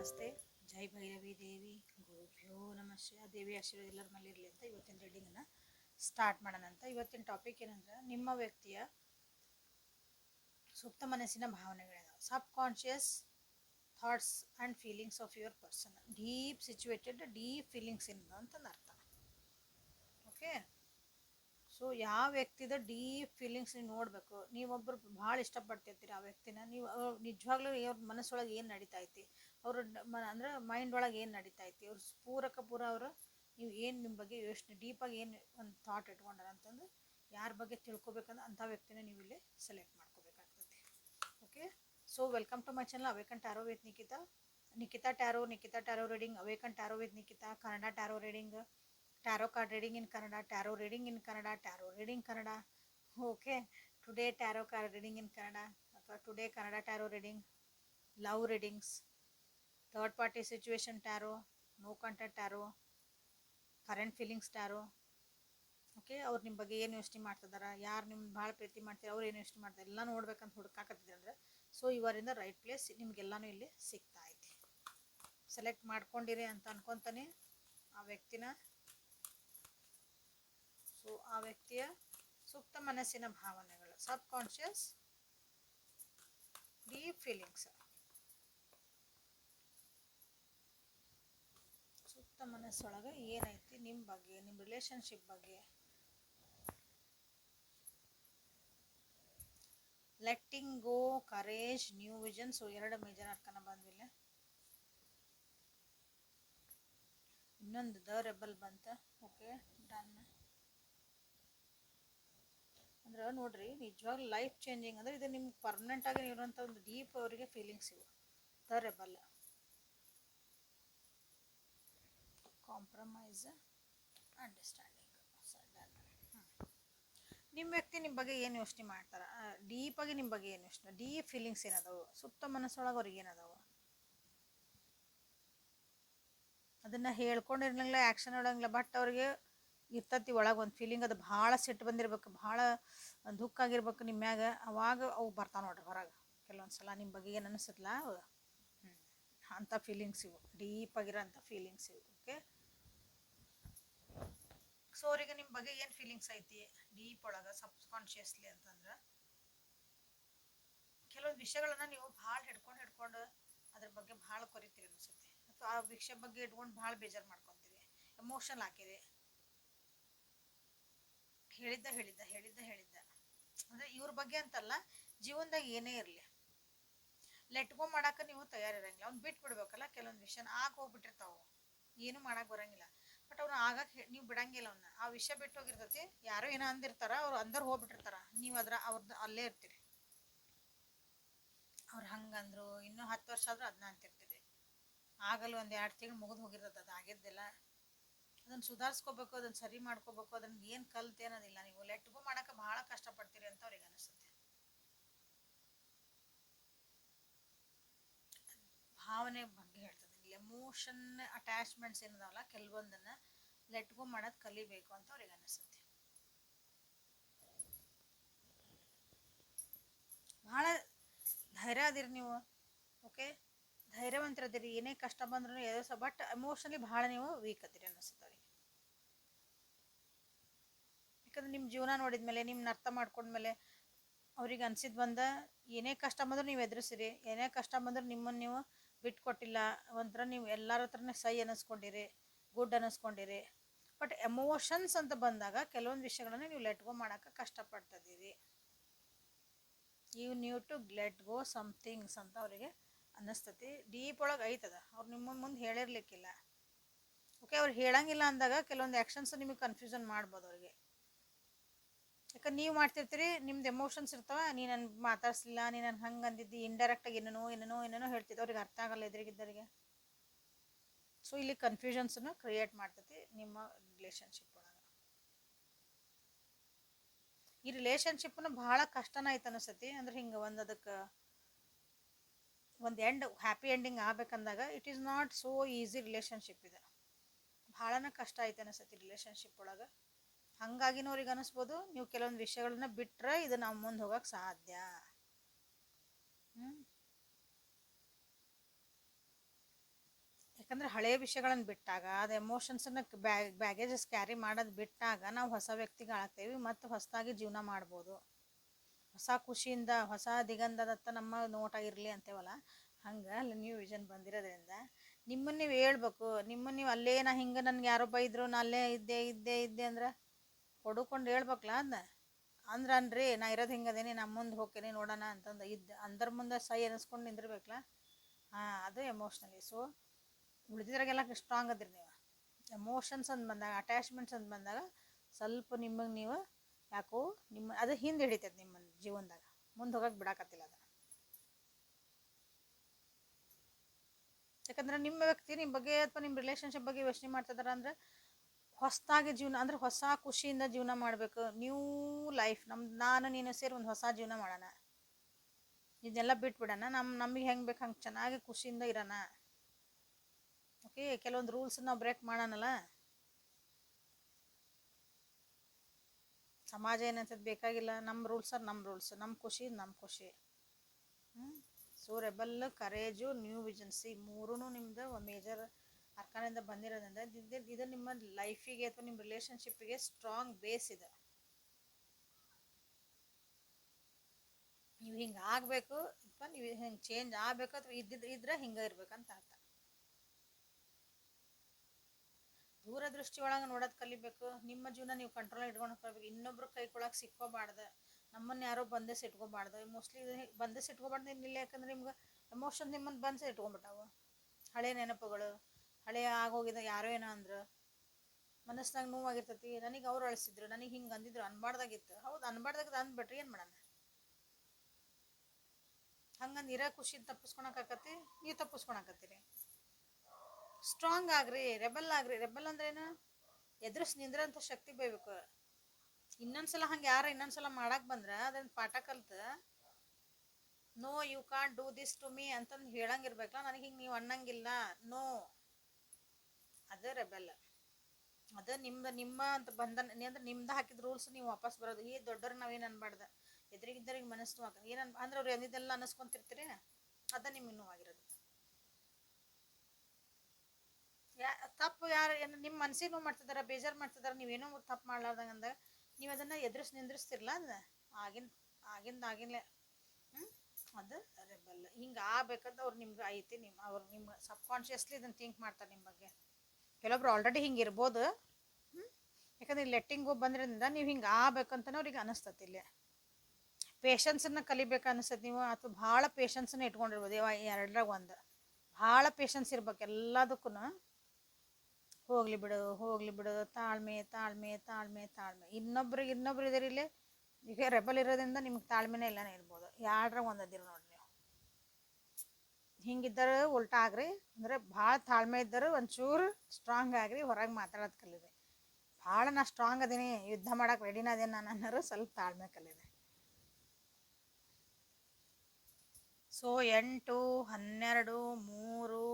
ನಮಸ್ತೆ. ಜೈ ಭೈರವಿ ದೇವಿ. ಗುರುಭ್ಯೋ ನಮಸ್ತೆ ದೇವಿ ಆಶೀರ್ವಾದ ಎಲ್ಲರ ಮೇಲೆ ಅಂತ ಇವತ್ತಿನ ರೀಡಿಂಗನ್ನು ಸ್ಟಾರ್ಟ್ ಮಾಡೋಣ ಅಂತ. ಇವತ್ತಿನ ಟಾಪಿಕ್ ಏನಂದ್ರೆ ನಿಮ್ಮ ವ್ಯಕ್ತಿಯ ಸುಪ್ತ ಮನಸ್ಸಿನ ಭಾವನೆಗಳೇನು sub conscious thoughts and feelings of your person deep situated deep feelings ಏನದ ಅಂತಂದು ಅರ್ಥ. ಓಕೆ ಸೊ ಯಾವ ವ್ಯಕ್ತಿದ ಡೀಪ್ ಫೀಲಿಂಗ್ಸ್ ನೀವು ನೋಡಬೇಕು ನೀವೊಬ್ಬರು ಭಾಳ ಇಷ್ಟಪಡ್ತಿರ್ತೀರಿ ಆ ವ್ಯಕ್ತಿನ, ನೀವು ನಿಜವಾಗ್ಲೂ ಇವ್ರ ಮನಸ್ಸೊಳಗೆ ಏನು ನಡೀತಾ ಐತಿ? ಅವ್ರ ಮ ಅಂದ್ರೆ ಮೈಂಡ್ ಒಳಗೆ ಏನು ನಡೀತಾ ಐತಿ ಅವ್ರ ಪೂರಕ ಪೂರ ಅವರು ನೀವು ಏನು ನಿಮ್ಮ ಬಗ್ಗೆ ಯೋಚನೆ ಡೀಪಾಗಿ ಏನು ಒಂದು ಥಾಟ್ ಇಟ್ಕೊಂಡಾರ ಅಂತಂದು ಯಾರ ಬಗ್ಗೆ ತಿಳ್ಕೊಬೇಕಂದ್ರೆ ಅಂಥ ವ್ಯಕ್ತಿನ ನೀವು ಇಲ್ಲಿ select ಮಾಡ್ಕೋಬೇಕಾಗ್ತದೆ okay so welcome to my channel awaken tarot with Nikita Nikita tarot Nikhita tarot reading awaken tarot with Nikita Kannada tarot reading tarot card reading in Kannada tarot reading in Kannada tarot reading Kannada okay today tarot card reading in Kannada ಅಥವಾ today Kannada tarot reading love readings third party situation tarot no contact tarot current feelings tarot okay ಅವ್ರು ನಿಮ್ಮ ಬಗ್ಗೆ ಏನು ಯೋಚನೆ ಮಾಡ್ತಿದಾರ, ಯಾರು ನಿಮ್ಮ ಭಾಳ ಪ್ರೀತಿ ಮಾಡ್ತೀರ, ಅವ್ರು ಏನು ಯೋಚನೆ ಮಾಡ್ತಾರೆ, ಎಲ್ಲ ನೋಡ್ಬೇಕಂತ ಹುಡುಕಾಕತ್ತಿದ್ರೆ ಅಂದ್ರೆ ಸೊ ಇವರಿಂದ ರೈಟ್ ಪ್ಲೇಸ್ ನಿಮಗೆಲ್ಲನೂ ಇಲ್ಲಿ ಸಿಗ್ತಾ ಐತಿ ಸೆಲೆಕ್ಟ್ ಮಾಡ್ಕೊಂಡಿರಿ ಅಂತ ಅನ್ಕೊತಾನೆ ಆ ವ್ಯಕ್ತಿನ. ಸೊ ಆ ವ್ಯಕ್ತಿಯ ಸುಪ್ತ ಮನಸ್ಸಿನ ಭಾವನೆಗಳು ಸಬ್ ಕಾನ್ಷಿಯಸ್ ಡೀಪ್ ಫೀಲಿಂಗ್ಸ್ ಮನಸ್ಸೊಳಗೆ ಏನೈತಿ ನಿಮ್ಮ ಬಗ್ಗೆ ನಿಮ್ಮ ರಿಲೇಶನ್ಶಿಪ್ ಬಗ್ಗೆ? Letting go courage new vision so ಎರಡು ಮೇಜರ್ ಅರ್ಕನ ಬಂದಿಲ್ಲ ಇನ್ನೊಂದು ದ ರೆಬಲ್ ಬಂತ. ಓಕೆ ಡನ್ ಅಂದ್ರೆ ನೋಡ್ರಿ ನಿಜವಾಗ್ಲೂ ಲೈಫ್ ಚೇಂಜಿಂಗ್ ಅಂದ್ರೆ ಇದು ನಿಮ್ಗೆ ಪರ್ಮನೆಂಟ್ ಆಗಿ ಇರುವಂಥ ಒಂದು ಡೀಪ್ ಅವರಿಗೆ ಫೀಲಿಂಗ್ಸ್ ಇವು. ದ ರೆಬಲ್ ಕಾಂಪ್ರಮೈಸ್ ಅಂಡರ್ಸ್ಟ್ಯಾಂಡಿಂಗ್ ನಿಮ್ಮ ವ್ಯಕ್ತಿ ನಿಮ್ಮ ಬಗ್ಗೆ ಏನು ಯೋಚನೆ ಮಾಡ್ತಾರೆ? ಡೀಪಾಗಿ ನಿಮ್ಮ ಬಗ್ಗೆ ಏನು ಯೋಚನೆ ಡೀಪ್ ಫೀಲಿಂಗ್ಸ್ ಏನದಾವು? ಸುತ್ತ ಮನಸ್ಸೊಳಗೆ ಅವ್ರಿಗೆ ಏನದಾವು? ಅದನ್ನು ಹೇಳ್ಕೊಂಡಿರ್ಲಿಲ್ಲ ಆ್ಯಕ್ಷನ್ ಇಡಂಗಿಲ್ಲ ಬಟ್ ಅವ್ರಿಗೆ ಇರ್ತತಿ ಒಳಗೆ ಒಂದು ಫೀಲಿಂಗ್ ಅದು ಭಾಳ ಸಿಟ್ಟು ಬಂದಿರ್ಬೇಕು, ಭಾಳ ದುಃಖ ಆಗಿರ್ಬೇಕು ನಿಮ್ಮ ಮ್ಯಾಗ. ಅವಾಗ ಅವು ಬರ್ತಾವೆ ನೋಡ್ರಿ ಹೊರಗೆ. ಕೆಲವೊಂದು ಸಲ ನಿಮ್ಮ ಬಗ್ಗೆ ಏನು ಅನಿಸುತ್ತಲ್ಲ ಅವು? ಹ್ಞೂ ಅಂಥ ಫೀಲಿಂಗ್ಸ್ ಇವು ಡೀಪಾಗಿರೋ ಅಂಥ ಫೀಲಿಂಗ್ಸ್ ಇವು ಓಕೆ ಸೊ ಅವ್ರಿಗೆ ನಿಮ್ಮ ಬಗ್ಗೆ ಏನು ಫೀಲಿಂಗ್ಸ್ ಐತಿ? ಡೀಪ್ ಒಳಗೆ ಸಬ್ಕಾನ್ಷಿಯಸ್ಲಿ ಅಂತಂದ್ರೆ? ಕೆಲವೊಂದು ವಿಷಯಗಳನ್ನ ನೀವು ಭಾಳ ಹಿಡ್ಕೊಂಡು ಹಿಡ್ಕೊಂಡು ಅದ್ರ ಬಗ್ಗೆ ಭಾಳ ಕೊರಿತೀರಿ ಅನಿಸುತ್ತೆ. ಅಥವಾ ಆ ವಿಷಯ ಬಗ್ಗೆ ಇಟ್ಕೊಂಡು ಭಾಳ ಬೇಜಾರು ಮಾಡ್ಕೊತೀರಿ. ಎಮೋಷನ್ ಹಾಕಿರಿ. ಹೇಳಿದ್ದ ಹೇಳಿದ್ದ ಹೇಳಿದ್ದ ಹೇಳಿದ್ದ. ಅಂದ್ರೆ ಇವ್ರ ಬಗ್ಗೆ ಅಂತಲ್ಲ, ಜೀವನದಾಗ ಏನೇ ಇರಲಿ. ಲೆಟ್ಗೋ ಮಾಡಕ್ಕೆ ನೀವು ತಯಾರಿರಂಗಿಲ್ಲ. ಅವ್ನು ಬಿಟ್ಟು ಬಿಡ್ಬೇಕಲ್ಲ ಕೆಲವೊಂದು ವಿಷಯನ. ಆಗ ಹೋಗ್ಬಿಟ್ಟಿರ್ತಾವು. ಏನು ಮಾಡಕ್ಕೆ ಬರಂಗಿಲ್ಲ. ಅವ್ನು ಆಗಕ್ಕೆ ನೀವು ಬಿಡಂಗಿಲ್ಲ ಅವನ್ನ ಆ ವಿಷಯ ಬಿಟ್ಟು ಹೋಗಿರ್ತೈತಿ, ಯಾರೋ ಏನೋ ಅಂದಿರ್ತಾರ, ಅವ್ರು ಅಂದರ್ ಹೋಗ್ಬಿಟ್ಟಿರ್ತಾರ. ನೀವು ಅದ್ರ ಅವ್ರದ್ದು ಅಲ್ಲೇ ಇರ್ತೀರಿ. ಅವ್ರು ಹಂಗಂದ್ರು, ಇನ್ನೂ ಹತ್ತು ವರ್ಷ ಆದ್ರೂ ಅದನ್ನ ಅಂತಿರ್ತೀರಿ. ಆಗಲ್ಲ ಒಂದು ಎರಡು ತಿಂಗಳು ಮುಗಿದು ಹೋಗಿರ್ತದೆ ಅದು ಆಗಿದ್ದಿಲ್ಲ. ಅದನ್ನು ಸುಧಾರಿಸ್ಕೋಬೇಕು ಅದನ್ನು ಸರಿ ಮಾಡ್ಕೋಬೇಕು ಅದನ್ನ ಏನು ಕಲ್ತೆ ಅನ್ನೋದಿಲ್ಲ. ನೀವು ಲೆಟ್ಗೂ ಮಾಡೋಕೆ ಭಾಳ ಕಷ್ಟಪಡ್ತೀರಿ ಅಂತ ಅವ್ರಿಗೆ ಅನಿಸುತ್ತೆ. ಭಾವನೆ ಬಗ್ಗೆ ಹೇಳ್ತದೆ ಎಮೋಷನ್ ಅಟ್ಯಾಚ್ಮೆಂಟ್ಸ್ ಏನದಾವಲ್ಲ, ಕೆಲವೊಂದನ್ನ ಲೆಟ್ಗೋ ಮಾಡೋದು ಕಲಿಬೇಕು ಅಂತ ಅವ್ರಿಗೆ ಅನಿಸುತ್ತೆ. ಭಾಳ ಧೈರ್ಯ ಅದಿರಿ ನೀವು ಓಕೆ ಧೈರ್ಯವಂತರದಿರಿ, ಏನೇ ಕಷ್ಟ ಬಂದ್ರೂ ಎದುರಿಸ ಬಟ್ ಎಮೋಷನಲಿ ಭಾಳ ನೀವು ವೀಕ್ ಅದಿರಿ ಅನಿಸುತ್ತೆ ಅವ್ರಿಗೆ. ಯಾಕಂದ್ರೆ ನಿಮ್ಮ ಜೀವನ ನೋಡಿದ್ಮೇಲೆ ನಿಮ್ಮನ್ನ ಅರ್ಥ ಮಾಡ್ಕೊಂಡ್ಮೇಲೆ ಅವ್ರಿಗೆ ಅನ್ಸಿದ್ ಬಂದ, ಏನೇ ಕಷ್ಟ ಬಂದರೂ ನೀವು ಎದುರಿಸಿರಿ, ಏನೇ ಕಷ್ಟ ಬಂದರೂ ನಿಮ್ಮನ್ನು ನೀವು ಬಿಟ್ಕೊಟ್ಟಿಲ್ಲ, ಒಂಥರ ನೀವು ಎಲ್ಲರ ಹತ್ರನೇ ಸೈ ಅನ್ನಿಸ್ಕೊಂಡಿರಿ ಗುಡ್ ಅನ್ನಿಸ್ಕೊಂಡಿರಿ ಬಟ್ ಎಮೋಷನ್ಸ್ ಅಂತ ಬಂದಾಗ ಕೆಲವೊಂದು ವಿಷಯಗಳನ್ನ ನೀವು ಲೆಟ್ ಗೋ ಮಾಡೋಕ್ಕೆ ಕಷ್ಟಪಡ್ತಿದ್ದೀರಿ. You knew to let go somethings ಅಂತ ಅವರಿಗೆ ಅನ್ನಿಸ್ತತಿ. ಡೀಪ್ ಒಳಗೆ ಐತದ. ಅವ್ರು ನಿಮ್ಮ ಮುಂದೆ ಹೇಳಿರ್ಲಿಕ್ಕಿಲ್ಲ. ಓಕೆ ಅವ್ರು ಹೇಳಂಗಿಲ್ಲ ಅಂದಾಗ ಕೆಲವೊಂದು ಆ್ಯಕ್ಷನ್ಸ್ ನಿಮಗೆ ಕನ್ಫ್ಯೂಷನ್ ಮಾಡ್ಬೋದು ಅವ್ರಿಗೆ. ಯಾಕಂದ್ರೆ ನೀವು ಮಾಡ್ತಿರ್ತೀರಿ, ನಿಮ್ದು ಎಮೋಷನ್ಸ್ ಇರ್ತವ ನನ್ ಮಾತಾಡ್ಸಲಿಲ್ಲ, ನೀ ನನ್ ಹಂಗೆ ಅಂದಿದ್ದಿ ಇಂಡೈರೆಕ್ಟಾಗಿ ಏನೇನೋ ಏನೇನೋ ಏನೇನೋ ಹೇಳ್ತಿದ್ದೆ, ಅವ್ರಿಗೆ ಅರ್ಥ ಆಗಲ್ಲ ಎದುರಿಗಿದ್ದವರಿಗೆ. ಸೊ ಇಲ್ಲಿ ಕನ್ಫ್ಯೂಷನ್ಸನ್ನು ಕ್ರಿಯೇಟ್ ಮಾಡ್ತೈತಿ. ನಿಮ್ಮ ರಿಲೇಷನ್ಶಿಪ್ ಒಳಗೆ. ಈ ರಿಲೇಷನ್ಶಿಪ್ನ ಭಾಳ ಕಷ್ಟನ ಆಯ್ತು ಅನಿಸ್ತತಿ. ಅಂದ್ರೆ ಹಿಂಗೆ ಒಂದು ಅದಕ್ಕೆ ಒಂದು end happy ending ಆಗ್ಬೇಕಂದಾಗ it is not so easy relationship ಇದೆ. ಭಾಳನ ಕಷ್ಟ ಆಯ್ತು ಅನಿಸ್ತತಿ ರಿಲೇಷನ್ಶಿಪ್ ಒಳಗೆ. ಹಂಗಾಗಿ ಅವ್ರಿಗೆ ಅನಿಸ್ಬೋದು, ನೀವು ಕೆಲವೊಂದು ವಿಷಯಗಳನ್ನ ಬಿಟ್ಟರೆ ಇದು ನಾವು ಮುಂದೆ ಹೋಗಕ್ಕೆ ಸಾಧ್ಯ. ಹ್ಞೂ ಯಾಕಂದ್ರೆ ಹಳೆಯ ವಿಷಯಗಳನ್ನು ಬಿಟ್ಟಾಗ, ಅದು ಎಮೋಷನ್ಸ್ ಬ್ಯಾಗ್ ಬ್ಯಾಗೇಜಸ್ ಕ್ಯಾರಿ ಮಾಡೋದು ಬಿಟ್ಟಾಗ ನಾವು ಹೊಸ ವ್ಯಕ್ತಿಗಳಾಗ್ತೇವೆ ಮತ್ತು ಹೊಸದಾಗಿ ಜೀವನ ಮಾಡ್ಬೋದು. ಹೊಸ ಖುಷಿಯಿಂದ, ಹೊಸ ದಿಗಂಧದತ್ತ ನಮ್ಮ ನೋಟ ಇರಲಿ ಅಂತೇವಲ್ಲ, ಹಂಗೆ ಅಲ್ಲಿ ನ್ಯೂ ವಿಷನ್ ಬಂದಿರೋದ್ರಿಂದ ನಿಮ್ಮನ್ನು ನೀವು ಹೇಳ್ಬೇಕು ನಿಮ್ಮನ್ನು ನೀವು ಅಲ್ಲೇ ನಾ ಹಿಂಗೆ ನನ್ಗೆ ಯಾರೋ ಬೈದ್ರು, ನಾ ಅಲ್ಲೇ ಇದ್ದೆ ಇದ್ದೆ ಇದ್ದೆ ಅಂದ್ರೆ ಹೊಡ್ಕೊಂಡು ಹೇಳ್ಬೇಕಲ್ಲ ಅದನ್ನ ಅಂದ್ರೆ ಅನ್ರಿ ನಾ ಇರೋದು ಹಿಂಗದೇನಿ ನಮ್ಮ ಮುಂದೆ ಹೋಗ್ತೀನಿ ನೋಡೋಣ ಅಂತಂದು ಇದ್ದು, ಅಂದ್ರ ಮುಂದೆ ಸೈ ಅನಿಸ್ಕೊಂಡು ನಿಂದಿರ್ಬೇಕಲ್ಲ ಹಾಂ, ಅದು ಎಮೋಷ್ನಲಿ ಸೊ ಉಳಿದಿದ್ರಾಗೆಲ್ಲ ಸ್ಟ್ರಾಂಗ್ ಅದಿರಿ ನೀವು. ಎಮೋಷನ್ಸ್ ಅಂತ ಬಂದಾಗ ಅಟ್ಯಾಚ್ಮೆಂಟ್ಸ್ ಅಂತ ಬಂದಾಗ ಸ್ವಲ್ಪ ನಿಮಗೆ ನೀವು ಯಾಕೋ ನಿಮ್ಮ ಅದು ಹಿಂದೆ ಹಿಡಿತೈತೆ ನಿಮ್ಮ ಜೀವನದಾಗ. ಮುಂದೆ ಹೋಗಕ್ಕೆ ಬಿಡಾಕತ್ತಿಲ್ಲ ಅದು ಯಾಕಂದ್ರೆ ನಿಮ್ಮ ವ್ಯಕ್ತಿ ನಿಮ್ಮ ಬಗ್ಗೆ ಅಥವಾ ನಿಮ್ಮ ರಿಲೇಷನ್ಶಿಪ್ ಬಗ್ಗೆ ಯೋಚನೆ ಮಾಡ್ತಿದಾರೆ ಅಂದ್ರೆ ಹೊಸದಾಗಿ ಜೀವನ, ಅಂದ್ರೆ ಹೊಸ ಖುಷಿಯಿಂದ ಜೀವನ ಮಾಡಬೇಕು. ನ್ಯೂ ಲೈಫ್ ನಮ್ಮ ನಾನು, ನೀನು ಸೇರಿ ಒಂದು ಹೊಸ ಜೀವನ ಮಾಡೋಣ. ಇದನ್ನೆಲ್ಲ ಬಿಟ್ಬಿಡೋಣ. ನಮ್ಮ ನಮಗೆ ಹೆಂಗೆ ಬೇಕು ಹಂಗೆ ಚೆನ್ನಾಗಿ ಖುಷಿಯಿಂದ ಇರೋಣ. ಓಕೆ ಕೆಲವೊಂದು ರೂಲ್ಸ್ ನಾವು ಬ್ರೇಕ್ ಮಾಡೋಣಲ್ಲ? ಸಮಾಜ ಏನಂತದ್ದು ಬೇಕಾಗಿಲ್ಲ. ನಮ್ಮ ರೂಲ್ಸ್ ನಮ್ಮ ರೂಲ್ಸ್ ನಮ್ಮ ಖುಷಿ ನಮ್ಮ ಖುಷಿ. ಹ್ಞೂ ಸೊ ರೆಬಲ್ ಕರೇಜು ನ್ಯೂ ವಿಜನ್ಸಿ ಮೂರೂ ನಿಮ್ದು ಮೇಜರ್ ಅರ್ಕಾನಿಂದ ಬಂದಿರೋದ್ರಿಂದ ಇದು ನಿಮ್ಮ ಲೈಫಿಗೆ ಅಥವಾ ನಿಮ್ಮ ರಿಲೇಷನ್ಶಿಪ್ಪಿಗೆ ಸ್ಟ್ರಾಂಗ್ ಬೇಸ್ ಇದೆ. ನೀವು ಹಿಂಗೆ ಆಗಬೇಕು, ಅಥವಾ ನೀವು ಹಿಂಗೆ ಚೇಂಜ್ ಆಗಬೇಕು, ಅಥವಾ ಇದ್ದಿದ್ದು ಇದ್ರೆ ಹಿಂಗೆ ಇರ್ಬೇಕಂತ ಅರ್ಥ ದೂರದೃಷ್ಟಿ ಒಳಗೆ ನೋಡೋದು ಕಲಿಬೇಕು. ನಿಮ್ಮ ಜೀವನ ನೀವು ಕಂಟ್ರೋಲ್ ಇಟ್ಕೊಂಡು ಹೋಗ್ಬೇಕು. ಇನ್ನೊಬ್ರು ಕೈ ಕೊಳಕ್ಕೆ ಸಿಕ್ಕೋಬಾರ್ದು. ನಮ್ಮನ್ನು ಯಾರೋ ಬಂದೇಸಿ ಇಟ್ಕೋಬಾರ್ದು. ಮೋಸ್ಟ್ಲಿ ಬಂದೇಸಿ ಇಟ್ಕೋಬಾರ್ದು ಇಲ್ಲ, ಯಾಕಂದ್ರೆ ನಿಮ್ಗೆ ಎಮೋಷನ್ ನಿಮ್ಮನ್ನು ಬಂದೇಸಿ ಇಟ್ಕೊಂಡ್ಬಿಟ್ಟಾವು ಹಳೆ ನೆನಪುಗಳು ಹಳೆಯ ಆಗೋಗಿದ ಯಾರೋ ಏನೋ ಅಂದ್ರು. ಮನಸ್ಸಿನಾಗ ನೋವಾಗಿರ್ತೈತಿ. ನನಗೆ ಅವ್ರು ಅಳಿಸಿದ್ರು, ನನಗೆ ಹಿಂಗೆ ಅಂದಿದ್ರು ಅನ್ಬಾರ್ದಾಗಿತ್ತು. ಹೌದು ಅನ್ಬಾರ್ದಾಗ ಅಂದ್ಬಿಟ್ರಿ ಏನು ಮಾಡೋಣ? ಹಂಗಂದು ಇರೋ ಖುಷಿ ತಪ್ಪಿಸ್ಕೊಳಕಾಕತಿ ನೀವು ತಪ್ಪಿಸ್ಕೊಳಕತ್ತೀರಿ ಸ್ಟ್ರಾಂಗ್ ಆಗ್ರಿ ರೆಬಲ್ ಆಗ್ರಿ. ರೆಬಲ್ ಅಂದ್ರೆ ಏನು? ಎದುರಿಸಿ ನಿಂದ್ರಂತ ಶಕ್ತಿ ಬೇಯಬೇಕು ಇನ್ನೊಂದ್ಸಲ ಹಂಗೆ ಯಾರ ಇನ್ನೊಂದ್ಸಲ ಮಾಡಕ್ ಬಂದ್ರ ಅದನ್ನ ಪಾಠ ಕಲ್ತ no you can't do this to me ಅಂತಂದು ಹೇಳಂಗಿರ್ಬೇಕಲ್ಲ, ನನಗೆ ಹಿಂಗೆ ನೀವು ಅನ್ನಂಗಿಲ್ಲ. ನೋ ಅದ ರೆಬೆಲ್ ಅದ ನಿಮ್ದು, ನಿಮ್ಮ ಅಂತ ಬಂದ ಅಂದ್ರೆ ನಿಮ್ದು ಹಾಕಿದ ರೂಲ್ಸ್ ನೀವು ವಾಪಸ್ ಬರೋದು. ಈ ದೊಡ್ಡವ್ರು ನಾವೇನು ಅನ್ಬಾರ್ದು? ಎದುರಿಗಿದ್ದವ್ರಿಗೆ ಮನಸ್ಸು ಏನು ಅಂದ್ರೆ ಅವ್ರು ಎಂದಿದ್ದೆಲ್ಲ ಅನ್ನಿಸ್ಕೊಂತಿರ್ತೀರಿ ಅದ ನಿಮಗೆ ನೋವಾಗಿರೋದು ಯಾ, ತಪ್ಪು ಯಾರು ಏನು ನಿಮ್ಮ ಮನ್ಸಿಗೆ ನೋವು ಮಾಡ್ತಿದಾರ, ಬೇಜಾರು ಮಾಡ್ತಿದಾರ ನೀವೇನೋ ತಪ್ಪು ಮಾಡ್ಲಾರ್ದಂಗೆ ಅಂದಾಗ ನೀವು ಅದನ್ನು ಎದುರಿಸಿ ನಿಂದ್ರಿಸ್ತಿರಲ್ಲ ಅದು ಆಗಿನ, ಆಗಿಂದ, ಆಗಿನ್ಲೆ. ಹ್ಞೂ ಅದು ರೆಬಲ್ ಹಿಂಗೆ ಆಗ್ಬೇಕಂತ ಅವ್ರು ನಿಮ್ಗೆ ಐತಿ ನಿಮ್ಮ ಅವ್ರು ನಿಮ್ಮ ಸಬ್ಕಾನ್ಷಿಯಸ್ಲಿ ಇದನ್ನು ಥಿಂಕ್ ಮಾಡ್ತಾರೆ ನಿಮ್ಮ ಬಗ್ಗೆ. ಕೆಲವೊಬ್ರು ಆಲ್ರೆಡಿ ಹಿಂಗೆ ಇರ್ಬೋದು. ಹ್ಞೂ ಯಾಕಂದ್ರೆ ಲೆಟ್ಟಿಂಗ್ ಹೋಗಿ ಬಂದ್ರಿಂದ ನೀವು ಹಿಂಗೆ ಆಗ್ಬೇಕಂತನೇ ಅವ್ರಿಗೆ ಅನಿಸ್ತತಿ ಇಲ್ಲಿ. ಪೇಷನ್ಸನ್ನು ಕಲಿಬೇಕು ಅನಿಸ್ತದೆ ನೀವು, ಅಥವಾ ಭಾಳ ಪೇಷನ್ಸನ್ನು ಇಟ್ಕೊಂಡಿರ್ಬೋದು. ಯಾವ ಎರಡರಾಗ ಒಂದು. ಭಾಳ ಪೇಷನ್ಸ್ ಇರ್ಬೇಕು ಎಲ್ಲದಕ್ಕೂ ಹೋಗ್ಲಿ ಬಿಡು, ಹೋಗಲಿ ಬಿಡು, ತಾಳ್ಮೆ ತಾಳ್ಮೆ ತಾಳ್ಮೆ ತಾಳ್ಮೆ. ಇನ್ನೊಬ್ರಿಗೆ ಇನ್ನೊಬ್ರು ಇದರಲ್ಲಿ ಈಗ ರೆಬಲ್ ಇರೋದ್ರಿಂದ ನಿಮ್ಗೆ ತಾಳ್ಮೆನೇ ಇಲ್ಲನೇ ಇರ್ಬೋದು. ಯಾರ ಒಂದು ಅದಿರಿ ನೋಡ್ರಿ ನೀವು. ಹಿಂಗಿದ್ದರೆ ಉಲ್ಟಾ ಆಗ್ರಿ, ಅಂದರೆ ಭಾಳ ತಾಳ್ಮೆ ಇದ್ದರು ಒಂಚೂರು ಸ್ಟ್ರಾಂಗ್ ಆಗ್ರಿ, ಹೊರಗೆ ಮಾತಾಡೋದು ಕಲೀರಿ. ಭಾಳ ನಾ ಸ್ಟ್ರಾಂಗ್ ಅದೀನಿ, ಯುದ್ಧ ಮಾಡೋಕೆ ರೆಡಿನ ಅದೇನು ನಾನು ಅನ್ನೋರು ಸ್ವಲ್ಪ ತಾಳ್ಮೆ ಕಲೀರಿ. ಸೊ ಎಂಟು, ಹನ್ನೆರಡು, ಮೂರು,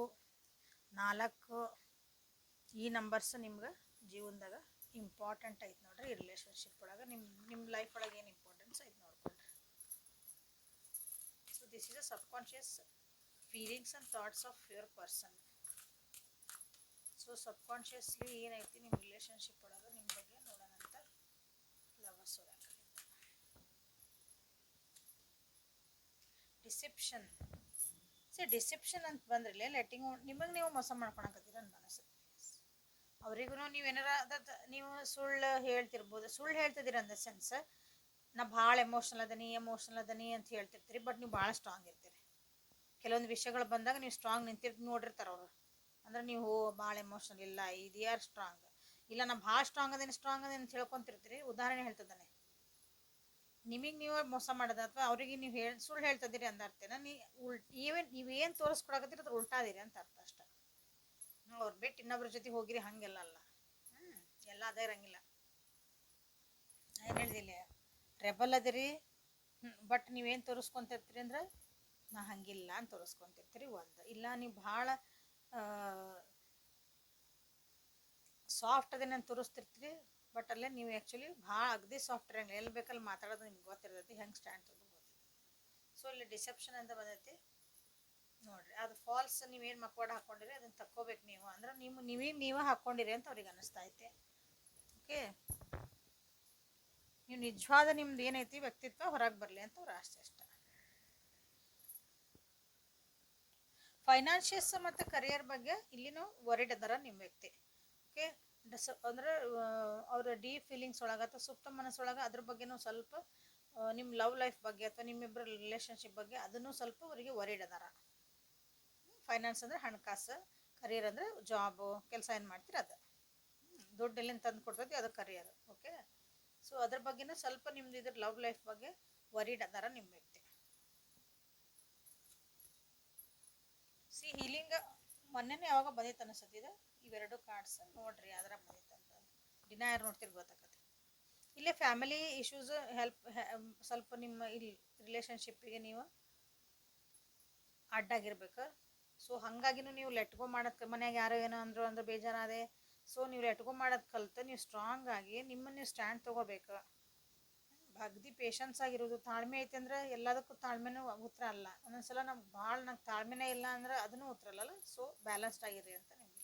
ನಾಲ್ಕು ಈ ನಂಬರ್ಸ್ ನಿಮ್ಗೆ ಜೀವನದಾಗ ಇಂಪಾರ್ಟೆಂಟ್ ಐತೆ ನೋಡ್ರಿ ಈ ರಿಲೇಷನ್ಶಿಪ್ ಒಳಗೆ. ನಿಮ್ಮ ನಿಮ್ಮ ಲೈಫ್ ಒಳಗೆ ಏನು ಇಂಪಾರ್ಟೆನ್ಸ್ ಐತೆ ನೋಡ್ಕೊಳ್ರಿ. So this is a subconscious feelings and thoughts of your person so subconsciously ಏನೈತಿ ನಿಮ್ಮ ರಿಲೇಷನ್ಶಿಪ್ ಒಳಗೆ ನಿಮ್ಮ ಬಗ್ಗೆ ನೋಡೋಣ ಲವರ್ಸ್ ಒಳಗೆ. ಡಿಸೆಪ್ಷನ್ ಸೊ ಡಿಸೆಪ್ಷನ್ ಅಂತ ಬಂದ್ರಲ್ಲೇ ಲೆಟ್ಟಿಂಗ್ ನಿಮಗೆ ನೀವು ಮೋಸ ಮಾಡ್ಕೊಳಕತ್ತೀರ ಅಂತ ಅನಿಸುತ್ತೆ ಅವರಿಗೂ ನೀವು ಅದ ನೀವು ಸುಳ್ಳು ಹೇಳ್ತಿರ್ಬೋದು, ಸುಳ್ಳು ಹೇಳ್ತಿದ್ದೀರ ಅಂದ ಸೆನ್ಸ್ ನಾ ಭಾಳ ಎಮೋಷ್ನಲ್ ಅದನಿ ಎಮೋಷ್ನಲ್ ಅದನಿ ಅಂತ ಹೇಳ್ತಿರ್ತೀರಿ ಬಟ್ ನೀವು ಭಾಳ ಸ್ಟ್ರಾಂಗ್ ಇರ್ತೀರಿ. ಕೆಲವೊಂದು ವಿಷಯಗಳು ಬಂದಾಗ ನೀವು ಸ್ಟ್ರಾಂಗ್ ನಿಂತಿರ್ ನೋಡಿರ್ತಾರೆ ಅವರು. ಅಂದ್ರೆ ನೀವು ಭಾಳ ಎಮೋಷ್ನಲ್ ಇಲ್ಲ, ಇದು ಯಾರು ಸ್ಟ್ರಾಂಗ್ ಇಲ್ಲ, ನಾ ಭಾಳ ಸ್ಟ್ರಾಂಗ್ ಅದೇನು ಸ್ಟ್ರಾಂಗ್ ಅದೇನು ಅಂತ ಹೇಳ್ಕೊಂತಿರ್ತೀರಿ. ಉದಾಹರಣೆ ಹೇಳ್ತದಾನೆ ನಿಮಗೆ ನೀವು ಮೋಸ ಮಾಡೋದು ಅಥವಾ ಅವರಿಗೆ ನೀವು ಹೇಳಿ, ಸುಳ್ಳು ಹೇಳ್ತದಿರಿ ಅಂದ ಅರ್ಥೇನ, ನೀ ಉಲ್, ನೀವೇನು ನೀವೇನು ತೋರಿಸ್ಕೊಡಕತ್ತೀರಿ ಅದು ಉಲ್ಟಾದಿರಿ ಅಂತ ಅರ್ಥ. ಅವ್ರು ಬಿಟ್ಟು ಇನ್ನೊಬ್ರ ಜೊತೆ ಹೋಗಿರಿ ಹಂಗೆಲ್ಲ ಅಲ್ಲ ಹ್ಞೂ ಎಲ್ಲ ಅದೇ ಇರಂಗಿಲ್ಲ. ಏನು ಹೇಳಿದಿಲ್ಲ ರೆಬಲ್ ಅದಿರಿ ಬಟ್ ನೀವೇನು ತೋರಿಸ್ಕೊಂತಿರ್ತೀರಿ ಅಂದ್ರೆ, ನಾ ಹಂಗಿಲ್ಲ ಅಂತ ತೋರಿಸ್ಕೊಂತಿರ್ತೀರಿ ಒಂದು. ಇಲ್ಲ, ನೀವು ಭಾಳ ಸಾಫ್ಟ್ ಅದೇನಂತ ತೋರಿಸ್ತಿರ್ತೀರಿ ಬಟ್ ಅಲ್ಲೇ ನೀವು ಆ್ಯಕ್ಚುಲಿ ಭಾಳ ಅಗದಿ ಸಾಫ್ಟ್ ಇರಂಗಿಲ್ಲ ಎಲ್ಲಿ ಬೇಕಲ್ಲಿ ಮಾತಾಡೋದು ನಿಮ್ಗೆ ಗೊತ್ತಿರ್ತೈತಿ, ಹೆಂಗೆ ಸ್ಟ್ಯಾಂಡ್ ಗೊತ್ತಿಲ್ಲ ಸೊ ಇಲ್ಲಿ ಡಿಸೆಪ್ಷನ್ ಅಂತ ಬಂದೈತಿ. ನೋಡ್ರಿ. ಅದು ಫಾಲ್ಸ್ ನೀವೇನು ಮಕ್ವಾಡ ಹಾಕೊಂಡಿರಿ ಅದನ್ನ ತಕ್ಕೋಬೇಕು ನೀವು. ಅಂದ್ರೆ ನಿಮ್ಮ ನೀವೇ ನೀವೇ ಹಾಕ್ಕೊಂಡಿರಿ ಅಂತ ಅವ್ರಿಗೆ ಅನ್ನಿಸ್ತಾ ಐತೆ ಓಕೆ? ನೀವು ನಿಜವಾದ ನಿಮ್ದು ಏನೈತಿ ವ್ಯಕ್ತಿತ್ವ ಹೊರಗೆ ಬರಲಿ ಅಂತ ಅವ್ರು ಅಷ್ಟೇ. ಇಷ್ಟ ಫೈನಾನ್ಷಿಯಸ್ ಮತ್ತು ಕರಿಯರ್ ಬಗ್ಗೆ ಇಲ್ಲಿನೂ ವರಿಡ್ ಅದರ ನಿಮ್ಮ ವ್ಯಕ್ತಿ. ಓಕೆ? ಡಸ್ ಅಂದ್ರೆ ಅವರ ಡೀಪ್ ಫೀಲಿಂಗ್ಸ್ ಒಳಗೆ ಅಥವಾ ಸುಪ್ತ ಮನಸ್ಸೊಳಗೆ ಅದ್ರ ಬಗ್ಗೆನೂ ಸ್ವಲ್ಪ ನಿಮ್ಮ ಲವ್ ಲೈಫ್ ಬಗ್ಗೆ ಅಥವಾ ನಿಮ್ಮಿಬ್ಬರ ರಿಲೇಷನ್ಶಿಪ್ ಬಗ್ಗೆ ಅದನ್ನು ಸ್ವಲ್ಪ ಅವರಿಗೆ ವರಿಡ್ ಅದಾರ. ಫೈನಾನ್ಸ್ ಅಂದರೆ ಹಣಕಾಸು ಕರಿಯರ್ ಅಂದರೆ ಜಾಬು ಕೆಲಸ ಏನು ಮಾಡ್ತೀರಿ ಅದು. ದುಡ್ಡು ಎಲ್ಲಿಂದ ತಂದು ಕೊಡ್ತೈತಿ ಅದು ಕರಿಯರ್ ಓಕೆ ಸೊ ಅದ್ರ ಬಗ್ಗೆನೂ ಸ್ವಲ್ಪ ನಿಮ್ದು ಇದ್ರ ಲವ್ ಲೈಫ್ ಬಗ್ಗೆ ವರಿಡ್ ಅದಾರ ನಿಮ್ಮ ವ್ಯಕ್ತಿ. ಸಿ ಹೀಲಿಂಗ್ ಮೊನ್ನೆನೇ ಯಾವಾಗ ಬಂದಿತ್ತು ಇದು? ಇವೆರಡು ಕಾರ್ಡ್ಸ್ ನೋಡ್ರಿ ಅದರ ಬಂದಿತ್ತಂತ ದಿನ ಯಾರು ನೋಡ್ತೀರಿ ಗೊತ್ತಾಗತ್ತೆ ಇಲ್ಲೇ ಫ್ಯಾಮಿಲಿ ಇಶ್ಯೂಸ್ ಹೆಲ್ಪ್ ಸ್ವಲ್ಪ ನಿಮ್ಮ ಇಲ್ಲಿ ರಿಲೇಷನ್ಶಿಪ್ಪಿಗೆ ನೀವು ಅಡ್ಡಾಗಿರ್ಬೇಕು. ಸೊ ಹಾಗಾಗಿನೂ ನೀವು ಲೆಟ್ಗೋ ಮಾಡೋದು ಮನ್ಯಾಗ ಯಾರೋ ಏನೋ ಅಂದ್ರು ಅಂದ್ರೆ ಬೇಜಾರಾದೆ. ಸೊ ನೀವು ಲೆಟ್ಗೋ ಮಾಡೋದು ಕಲ್ತು ನೀವು ಸ್ಟ್ರಾಂಗ್ ಆಗಿ ನಿಮ್ಮನ್ನು ನೀವು ಸ್ಟ್ಯಾಂಡ್ ತೊಗೋಬೇಕು. ಭಗ್ದಿ ಪೇಷನ್ಸ್ ಆಗಿರೋದು ತಾಳ್ಮೆ ಐತೆ ಅಂದ್ರೆ ಎಲ್ಲದಕ್ಕೂ ತಾಳ್ಮೆನೂ ಉತ್ತರ ಅಲ್ಲ. ಒಂದೊಂದ್ಸಲ ನಮ್ಗೆ ಭಾಳ ನಂಗೆ ತಾಳ್ಮೆನೇ ಇಲ್ಲ ಅಂದ್ರೆ ಅದನ್ನು ಉತ್ತರ ಅಲ್ಲ ಸೊ ಬ್ಯಾಲೆನ್ಸ್ಡ್ ಆಗಿರಿ ಅಂತ ನಿಮಗೆ.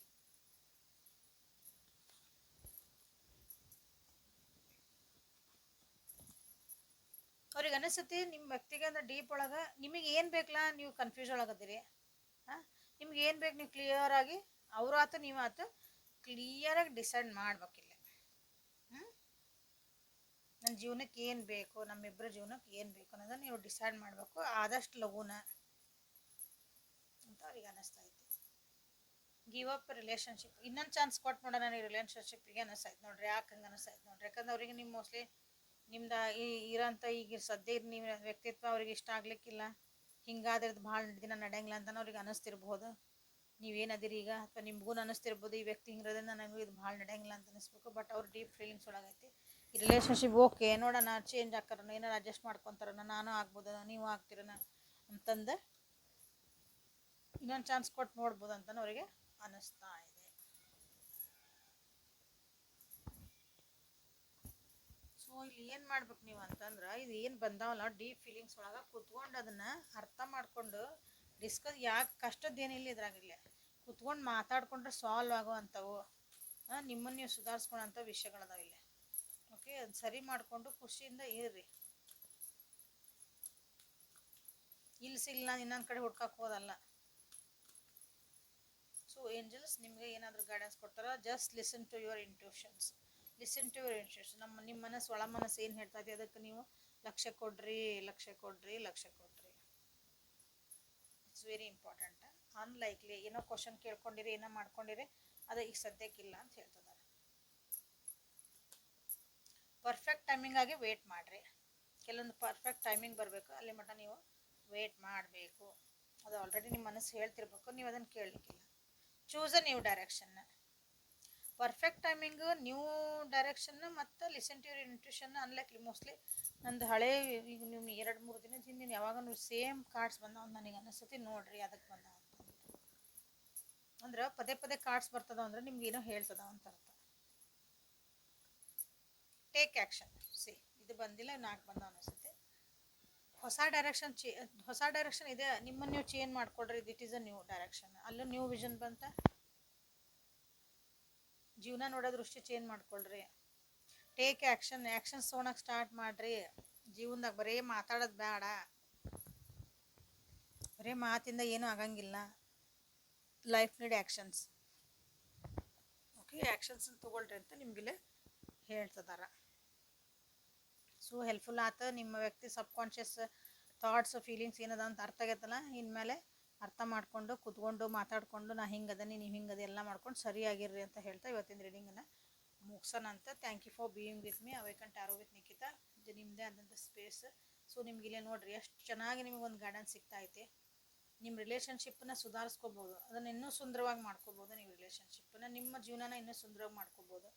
ಅವ್ರಿಗೆ ಅನಿಸುತ್ತೆ ನಿಮ್ಮ ವ್ಯಕ್ತಿಗೆ ಅಂದ್ರೆ ಡೀಪ್ ಒಳಗೆ ನಿಮಗೆ ಏನು ಬೇಕಲ್ಲ ನೀವು ಕನ್ಫ್ಯೂಸ್ ಒಳಗದಿರಿ ಹಾಂ? ನಿಮ್ಗೆ ಏನು ಬೇಕು ನೀವು ಕ್ಲಿಯರ್ ಆಗಿ, ಅವರು ಆತು ನೀವು ಆತು ಕ್ಲಿಯರಾಗಿ ಡಿಸೈಡ್ ಮಾಡ್ಬೇಕಿಲ್ಲ ಹ್ಞೂ ನನ್ನ ಜೀವನಕ್ಕೆ ಏನು ಬೇಕು ನಮ್ಮಿಬ್ಬರ ಜೀವನಕ್ಕೆ ಏನು ಬೇಕು ಅನ್ನೋದನ್ನ ನೀವು ಡಿಸೈಡ್ ಮಾಡಬೇಕು, ಆದಷ್ಟು ಲಘುನ ಅಂತ ಅವ್ರಿಗೆ ಅನ್ನಿಸ್ತಾ ಐತಿ. ಗಿವ್ ಅಪ್ ರಿಲೇಷನ್ಶಿಪ್ ಇನ್ನೊಂದು ಚಾನ್ಸ್ ಕೊಟ್ಟು ನೋಡೋಣ ನನಗೆ ರಿಲೇಷನ್ಶಿಪ್ಪಿಗೆ ಅನ್ನಿಸ್ತೈತೆ ನೋಡ್ರಿ, ಯಾಕೆ ಹಂಗೆ ಅನ್ನಿಸ್ತೈತೆ ನೋಡ್ರಿ? ಯಾಕಂದ್ರೆ ಅವರಿಗೆ ನಿಮ್ಮ ಮೋಸ್ಟ್ಲಿ ನಿಮ್ದು ಈ, ಇರೋಂಥ ಈಗ ಸದ್ಯ ನಿಮ್ಮ ವ್ಯಕ್ತಿತ್ವ ಅವ್ರಿಗೆ ಇಷ್ಟ ಆಗ್ಲಿಕ್ಕಿಲ್ಲ. ಹಿಂಗಾದ್ರದ್ದು ಭಾಳ ದಿನ ನಡೆಯಂಗಿಲ್ಲ ಅಂತ ಅವ್ರಿಗೆ ಅನ್ನಿಸ್ತಿರ್ಬೋದು ನೀವೇನದಿರಿ ಈಗ? ಅಥವಾ ನಿಮ್ಗೂ ಅನ್ನಿಸ್ತಿರ್ಬೋದು ಈ ವ್ಯಕ್ತಿ ಹಿಂಗಿರೋದ್ರಿಂದ ನನಗೂ ಇದು ಭಾಳ ನಡೆಯಂಗಿಲ್ಲ ಅಂತ ಅನಿಸ್ಬೇಕು. ಬಟ್ ಅವ್ರ ಡೀಪ್ ಫೀಲಿಂಗ್ಸ್ ಒಳಗೈತಿ. ಈ ರಿಲೇಷನ್ಶಿಪ್ ಓಕೆ ನೋಡೋಣ ಚೇಂಜ್ ಆಕಾರನ ಏನಾರು ಅಡ್ಜಸ್ಟ್ ಮಾಡ್ಕೊತಾರನ ನಾನು ಆಗ್ಬೋದನ, ನೀವು ಆಗ್ತಿರನ ಅಂತಂದು ಇನ್ನೊಂದು ಚಾನ್ಸ್ ಕೊಟ್ಟು ನೋಡ್ಬೋದು ಅಂತ ಅವರಿಗೆ ಅನ್ನಿಸ್ತಾ ಇದೆ ಸೊ ಇಲ್ಲಿ ಏನು ಮಾಡ್ಬೇಕು ನೀವು ಅಂತಂದ್ರೆ ಇದು ಏನು ಬಂದಾವಲ್ಲ ಡೀಪ್ ಫೀಲಿಂಗ್ಸ್ ಒಳಗೆ ಕುತ್ಕೊಂಡು ಅದನ್ನು ಅರ್ಥ ಮಾಡ್ಕೊಂಡು ಡಿಸ್ಕಸ್ ಯಾಕೆ ಕಷ್ಟದ್ದೇನಿಲ್ಲ ಇದ್ರಾಗಿಲ್ಲ ಕುತ್ಕೊಂಡು ಮಾತಾಡ್ಕೊಂಡ್ರೆ ಸಾಲ್ವ್ ಆಗೋ ಅಂಥವು ನಿಮ್ಮನ್ನು ನೀವು ಸುಧಾರಿಸ್ಕೊಳ್ಳೋಂಥ ವಿಷಯಗಳದಾವ ಇಲ್ಲಿ. ಓಕೆ ಅದು ಸರಿ ಮಾಡಿಕೊಂಡು ಖುಷಿಯಿಂದ ಇರ್ರಿ. ಇಲ್ಲಿ ಸಿಲ್ಲ ಇನ್ನೊಂದು ಕಡೆ ಹುಡ್ಕಕ್ಕೆ ಹೋದಲ್ಲ. ಸೊ ಏಂಜಲ್ಸ್ ನಿಮಗೆ ಏನಾದರೂ ಗೈಡೆನ್ಸ್ ಕೊಡ್ತಾರ? Just listen to your intuitions listen to your intuition ನಮ್ಮ ನಿಮ್ಮ ಮನಸ್ಸು, ಒಳ ಮನಸ್ಸು ಏನು ಹೇಳ್ತಾ ಇದೆ ಅದಕ್ಕೆ ನೀವು ಲಕ್ಷ್ಯ ಕೊಡ್ರಿ ಲಕ್ಷ್ಯ ಕೊಡ್ರಿ ಲಕ್ಷ್ಯ ಕೊಡ್ರಿ ಇಟ್ಸ್ ವೆರಿ ಇಂಪಾರ್ಟೆಂಟ್ ಅನ್ಲೈಕ್ಲಿ ಏನೋ ಕ್ವಶನ್ ಕೇಳ್ಕೊಂಡಿರಿ, ಏನೋ ಮಾಡ್ಕೊಂಡಿರಿ, ಅದು ಈಗ ಸದ್ಯಕ್ಕಿಲ್ಲ ಅಂತ ಹೇಳ್ತಿದ್ದಾರೆ. ಪರ್ಫೆಕ್ಟ್ ಟೈಮಿಂಗ್ ಆಗಿ ವೇಟ್ ಮಾಡಿರಿ. ಕೆಲವೊಂದು ಪರ್ಫೆಕ್ಟ್ ಟೈಮಿಂಗ್ ಬರಬೇಕು, ಅಲ್ಲಿ ಮಟ್ಟ ನೀವು ವೇಟ್ ಮಾಡಬೇಕು. ಅದು ಆಲ್ರೆಡಿ ನಿಮ್ಮ ಮನಸ್ಸು ಹೇಳ್ತಿರ್ಬೇಕು, ನೀವು ಅದನ್ನು ಕೇಳಲಿಕ್ಕಿಲ್ಲ. ಚೂಸ್ ಅ ನ್ಯೂ ಡೈರೆಕ್ಷನ್ನ ಪರ್ಫೆಕ್ಟ್ ಟೈಮಿಂಗು ನ್ಯೂ ಡೈರೆಕ್ಷನ್ ಮತ್ತು listen to your intuition unlikely. Mostly ನಂದು ಹಳೆ ಈಗ ನೀವು ಎರಡು, ಮೂರು ದಿನದ ಹಿಂದಿನ ಯಾವಾಗ ಸೇಮ್ ಕಾರ್ಡ್ಸ್ ಬಂದಾವ ನನಗೆ ಅನಿಸ್ತತಿ. ನೋಡ್ರಿ ಅದಕ್ಕೆ ಬಂದಾವ ಅಂದ್ರೆ ಪದೇ ಪದೇ ಕಾರ್ಡ್ಸ್ ಬರ್ತದ ಅಂದ್ರೆ ನಿಮ್ಗೆ ಏನೋ ಹೇಳ್ತದ ಅಂತ ಅರ್ಥ. ಟೇಕ್ ಆ್ಯಕ್ಷನ್ ಸಿ ಇದು ಬಂದಿಲ್ಲ ನಾಲ್ಕು ಬಂದ ಅನಿಸುತ್ತೆ. ಹೊಸ ಡೈರೆಕ್ಷನ್ ಚೇ ಹೊಸ ಡೈರೆಕ್ಷನ್ ಇದೆ. ನಿಮ್ಮನ್ನು ನೀವು change ಮಾಡ್ಕೊಡ್ರಿ. That is a new direction ಅಲ್ಲೂ ನ್ಯೂ ವಿಷನ್ ಬಂತ. ಜೀವನ ನೋಡೋ ದೃಷ್ಟಿ ಚೇಂಜ್ ಮಾಡ್ಕೊಳ್ರಿ. ಟೇಕ್ ಆ್ಯಕ್ಷನ್ ಆ್ಯಕ್ಷನ್ಸ್ ತೊಗೊಳಕ್ಕೆ ಸ್ಟಾರ್ಟ್ ಮಾಡಿರಿ. ಜೀವನದಾಗ ಬರೀ ಮಾತಾಡೋದು ಬೇಡ ಬರೀ ಮಾತಿಂದ ಏನೂ ಆಗಂಗಿಲ್ಲ. Life need actions okay actions ತೊಗೊಳ್ರಿ ಅಂತ ನಿಮಗಿಲ್ಲೇ ಹೇಳ್ತದಾರ. ಸೊ ಹೆಲ್ಪ್ಫುಲ್ ಆತ. ನಿಮ್ಮ ವ್ಯಕ್ತಿ ಸಬ್ಕಾನ್ಷಿಯಸ್ ಥಾಟ್ಸ್ ಫೀಲಿಂಗ್ಸ್ ಏನದ ಅಂತ ಅರ್ಥ ಆಗೈತಲ್ಲ? ಇನ್ಮೇಲೆ ಅರ್ಥ ಮಾಡಿಕೊಂಡು, ಕುತ್ಕೊಂಡು, ಮಾತಾಡಿಕೊಂಡು, ನಾ ಹಿಂಗದನಿ ನೀವು ಹಿಂಗದೆ ಎಲ್ಲ ಮಾಡ್ಕೊಂಡು ಸರಿಯಾಗಿರ್ರಿ ಅಂತ ಹೇಳ್ತಾ ಇವತ್ತಿನ ರೀಡಿಂಗನ್ನು ಮುಗಿಸೋಣ ಅಂತ. Thank you for being with me awaken tarot with Nikhita ಇದು ನಿಮ್ಮದೇ ಆದಂಥ ಸ್ಪೇಸ್ ಸೊ ನಿಮ್ಗೆ ಇಲ್ಲೇ ನೋಡ್ರಿ, ಎಷ್ಟು ಚೆನ್ನಾಗಿ ನಿಮಗೆ ಒಂದು ಗಾರ್ಡನ್ ಸಿಗ್ತಾ ಐತೆ ನಿಮ್ಮ ರಿಲೇಷನ್ಶಿಪ್ಪನ್ನ ಸುಧಾರಿಸ್ಕೋಬೋದು. ಅದನ್ನು ಇನ್ನೂ ಸುಂದರವಾಗಿ ಮಾಡ್ಕೋಬೋದು ನೀವು ರಿಲೇಷನ್ಶಿಪ್ಪನ್ನು ನಿಮ್ಮ ಜೀವನನ ಇನ್ನೂ ಸುಂದರವಾಗಿ ಮಾಡ್ಕೋಬೋದು.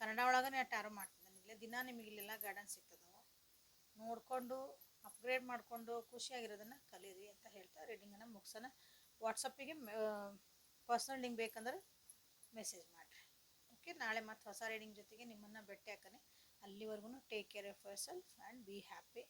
ಕನ್ನಡ ಒಳಗೆ ಟ್ಯಾರೋ ಮಾಡ್ತಿದ್ದೇನೆ. ಇಲ್ಲೇ ದಿನ ನಿಮಗೆ ಇಲ್ಲೆಲ್ಲ ಗಾರ್ಡನ್ ಸಿಗ್ತದವು. ನೋಡಿಕೊಂಡು ಅಪ್ಗ್ರೇಡ್ ಮಾಡಿಕೊಂಡು ಖುಷಿಯಾಗಿರೋದನ್ನು ಕಲೀರಿ ಅಂತ ಹೇಳ್ತಾ ರೀಡಿಂಗನ್ನು ಮುಗಿಸೋಣ. ವಾಟ್ಸಪ್ಪಿಗೆ ಪರ್ಸ್ನಲ್ ಲಿಂಕ್ ಬೇಕಂದ್ರೆ ಮೆಸೇಜ್ ಮಾಡಿರಿ. ಓಕೆ ನಾಳೆ ಮತ್ತೆ ಹೊಸ ರೀಡಿಂಗ್ ಜೊತೆಗೆ ನಿಮ್ಮನ್ನು ಭೇಟಿ ಹಾಕನೆ ಅಲ್ಲಿವರೆಗೂ take care of yourself and be happy